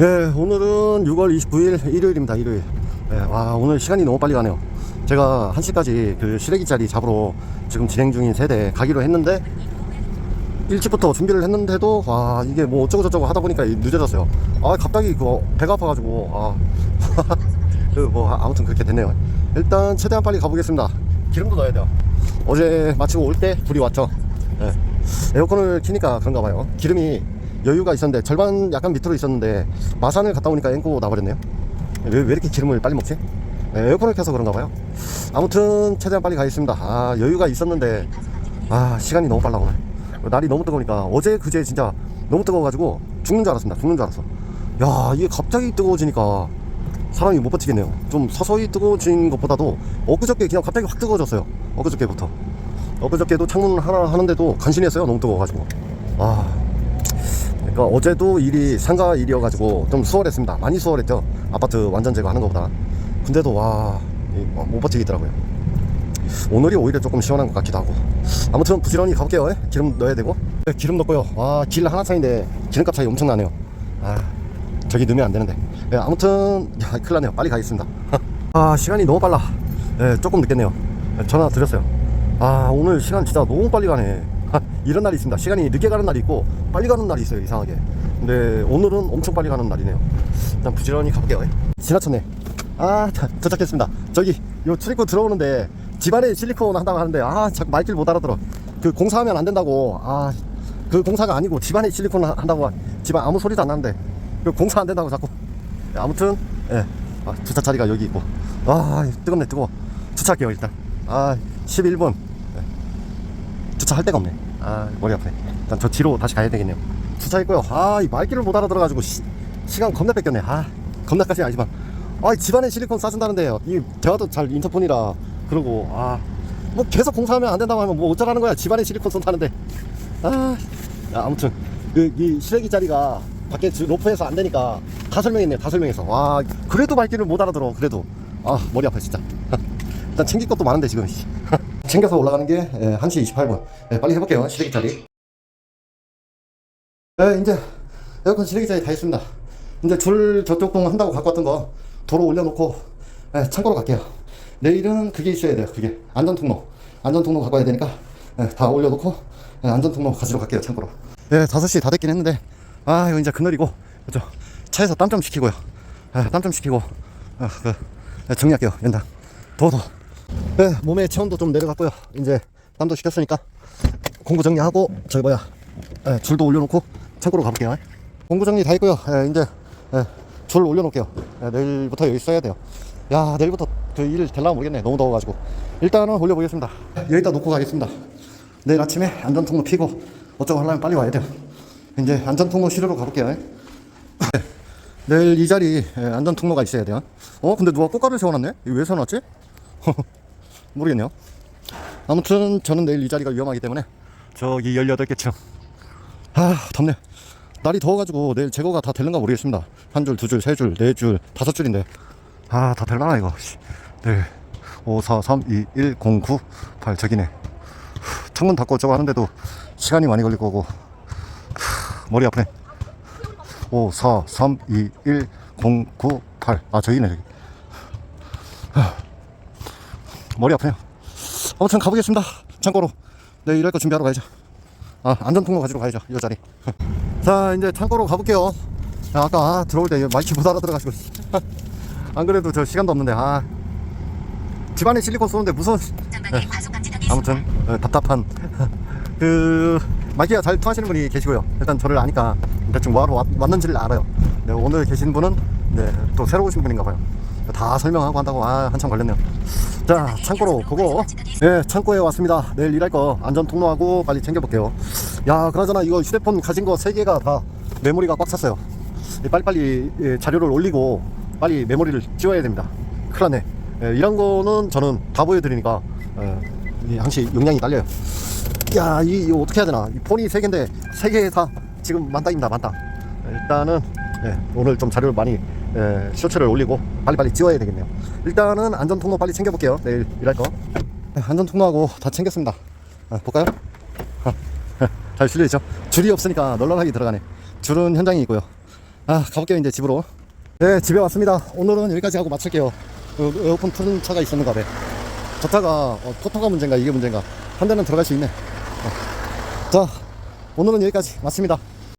네, 오늘은 6월 29일 일요일입니다. 일요일. 네, 와, 오늘 시간이 너무 빨리 가네요. 제가 1시까지 그 시래기 자리 잡으러 지금 진행 중인 세대 가기로 했는데 일찍부터 준비를 했는데도 와 이게 뭐 어쩌고 저쩌고 하다 보니까 늦어졌어요. 아 갑자기 그 배가 아파 가지고 아 그 뭐 아무튼 그렇게 됐네요. 일단 최대한 빨리 가보겠습니다. 기름도 넣어야 돼요. 어제 마치고 올 때 불이 왔죠. 네. 에어컨을 키니까 그런가 봐요. 기름이 여유가 있었는데 절반 약간 밑으로 있었는데 마산을 갔다 오니까 앵고 나버렸네요. 왜, 왜 이렇게 기름을 빨리 먹지? 네, 에어컨을 켜서 그런가 봐요. 아무튼 최대한 빨리 가겠습니다. 아 여유가 있었는데 아 시간이 너무 빨라 오늘. 날이 너무 뜨거우니까 어제 그제 진짜 너무 뜨거워가지고 죽는 줄 알았습니다. 죽는 줄 알았어. 야 이게 갑자기 뜨거워지니까 사람이 못 버티겠네요. 좀 서서히 뜨거워진 것보다도 엊그저께 그냥 갑자기 확 뜨거워졌어요. 엊그저께부터. 엊그저께도 창문 하나 하는데도 간신했어요. 너무 뜨거워가지고. 아. 그러니까 어제도 일이 상가 일이어가지고 좀 수월했습니다. 많이 수월했죠. 아파트 완전 제거하는 것보다. 근데도 와, 이, 어, 못 버티겠더라고요. 오늘이 오히려 조금 시원한 것 같기도 하고. 아무튼 부지런히 가볼게요. 예? 기름 넣어야 되고. 네, 기름 넣고요. 와, 길 하나 차인데 기름값 차이 엄청 나네요. 아, 저기 넣으면 안 되는데. 예, 아무튼, 야, 큰일 나네요. 빨리 가겠습니다. 아, 시간이 너무 빨라. 예, 조금 늦겠네요. 예, 전화 드렸어요. 아, 오늘 시간 진짜 너무 빨리 가네. 아, 이런 날이 있습니다. 시간이 늦게 가는 날이 있고, 빨리 가는 날이 있어요. 이상하게. 근데 오늘은 엄청 빨리 가는 날이네요. 일단 부지런히 가볼게요. 예. 지나쳤네. 아, 자, 도착했습니다. 저기, 요 출입구 들어오는데, 집안에 실리콘 한다고 하는데, 아, 자꾸 말귀를 못 알아들어. 그 공사하면 안 된다고. 아, 그 공사가 아니고 집안에 실리콘 하- 한다고. 집안 아무 소리도 안 나는데, 그 공사 안 된다고 자꾸. 아무튼, 예. 아, 주차 자리가 여기 있고. 아, 뜨겁네, 뜨거워. 주차할게요, 일단. 아, 11분. 주차할 데가 없네. 아, 머리 아프네. 일단 저 뒤로 다시 가야 되겠네요. 주차했고요. 아, 이 말귀를 못 알아들어가지고, 시, 시간 겁나 뺏겼네. 아, 겁나까지는 아니지만. 아, 집안에 실리콘 싸준다는데요. 이, 대화도 잘 인터폰이라. 그러고, 아, 뭐 계속 공사하면 안 된다고 하면 뭐 어쩌라는 거야. 집안에 실리콘 쏜다는데. 아, 야, 아무튼, 그, 이 시래기 자리가 밖에 지- 로프에서 안 되니까 다 설명했네. 다 설명해서. 와, 그래도 말귀를 못 알아들어. 그래도. 아, 머리 아파, 진짜. 일단 챙길 것도 많은데, 지금. 씨. 챙겨서 올라가는 게 예, 1시 28분. 예, 빨리 해볼게요. 시래기 자리. 예, 이제 에어컨 시래기 자리 다 했습니다. 이제 줄 저쪽 동 한다고 갖고 왔던 거 도로 올려놓고 예, 창고로 갈게요. 내일은 그게 있어야 돼요. 그게 안전 통로. 안전 통로 갖고 와야 되니까 예, 다 올려놓고 예, 안전 통로 가지러 갈게요. 창고로. 예, 5시 다 됐긴 했는데 아 이거 이제 그늘이고 그죠? 차에서 땀 좀 식히고요. 땀 좀 식히고 아, 그, 예, 정리할게요. 연장. 더워 더워. 네, 몸의 체온도 좀 내려갔고요. 이제 땀도 식혔으니까 공구 정리하고 저기 뭐야 예, 줄도 올려놓고 창고로 가볼게요. 공구 정리 다 했고요. 예, 이제 예, 줄 올려놓을게요. 예, 내일부터 여기 써야 돼요. 야 내일부터 그일 될라 모르겠네. 너무 더워가지고 일단은 올려보겠습니다. 여기다 놓고 가겠습니다. 내일 아침에 안전통로 피고 어쩌고 하려면 빨리 와야 돼요. 이제 안전통로 실으러 가볼게요. 내일 이 자리 예, 안전통로가 있어야 돼요. 어 근데 누가 꽃가루 세워놨네? 왜 세워놨지? 모르겠네요. 아무튼 저는 내일 이 자리가 위험하기 때문에 저기 18개 층. 아, 덥네. 날이 더워가지고 내일 제거가 다 될는가 모르겠습니다. 한 줄, 두 줄, 세 줄, 네 줄, 다섯 줄인데. 아, 다 될라나, 이거. 씨. 네. 5, 4, 3, 2, 1, 0, 9, 8. 저기네. 후, 창문 닫고 어쩌고 하는데도 시간이 많이 걸릴 거고. 후, 머리 아프네. 5, 4, 3, 2, 1, 0, 9, 8. 아, 저기네, 저기. 머리 아프네요. 아무튼 가보겠습니다. 창고로. 네, 일할 거 준비하러 가야죠. 아, 안전통로 가지러 가야죠. 이 자리. 자, 이제 창고로 가볼게요. 야, 아까 아, 들어올 때 마이크 못 알아들어가지고. 안 그래도 저 시간도 없는데, 아. 집안에 실리콘 쏘는데 무서운. 네. 아무튼, 어, 답답한. 그, 마이크가 잘 통하시는 분이 계시고요. 일단 저를 아니까 대충 뭐하러 왔, 왔는지를 알아요. 네, 오늘 계신 분은 네, 또 새로 오신 분인가 봐요. 다 설명하고 한다고 아 한참 걸렸네요. 자 창고로 보고 예 창고에 왔습니다. 내일 일할 거 안전 통로하고 빨리 챙겨볼게요. 야 그나저나 이거 휴대폰 가진 거세 개가 다 메모리가 꽉 찼어요. 예, 빨리빨리 예, 자료를 올리고 빨리 메모리를 지워야 됩니다. 큰일 났네. 예, 이런 거는 저는 다 보여드리니까 예, 이 항시 용량이 딸려요. 야, 이, 이거 어떻게 해야 되나? 이 폰이 세 개인데 세개다 지금 만땅입니다, 만땅. 예, 일단은 예, 오늘 좀 자료를 많이 예, 쇼츠를 올리고 빨리빨리 지워야 되겠네요. 일단은 안전 통로 빨리 챙겨볼게요. 내일 일할 거. 예, 안전 통로하고 다 챙겼습니다. 아, 볼까요? 잘 실려있죠? 줄이 없으니까 널널하게 들어가네. 줄은 현장에 있고요. 아 가볼게요 이제 집으로 네 집에 왔습니다 오늘은 여기까지 하고 마칠게요 그 에어컨 틀은 차가 있었는가 봐저 차가 어, 토토가 문제인가 이게 문제인가 한 대는 들어갈 수 있네 어. 자 오늘은 여기까지 마칩니다